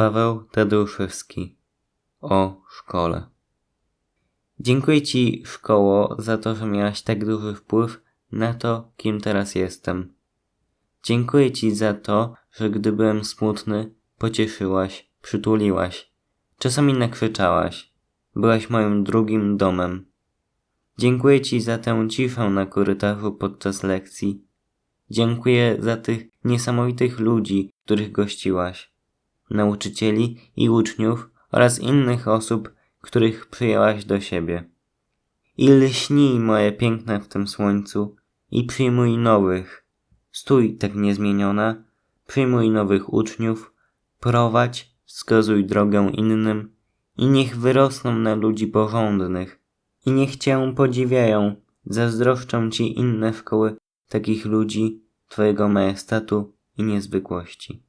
Paweł Tadeuszewski o szkole. Dziękuję Ci, szkoło, za to, że miałaś tak duży wpływ na to, kim teraz jestem. Dziękuję Ci za to, że gdy byłem smutny, pocieszyłaś, przytuliłaś. Czasami nakrzyczałaś. Byłaś moim drugim domem. Dziękuję Ci za tę ciszę na korytarzu podczas lekcji. Dziękuję za tych niesamowitych ludzi, których gościłaś. Nauczycieli i uczniów oraz innych osób, których przyjęłaś do siebie. I lśnij moje piękne w tym słońcu i przyjmuj nowych. Stój tak niezmieniona, przyjmuj nowych uczniów, prowadź, wskazuj drogę innym i niech wyrosną na ludzi porządnych i niech Cię podziwiają, zazdroszczą Ci inne szkoły takich ludzi, Twojego majestatu i niezwykłości.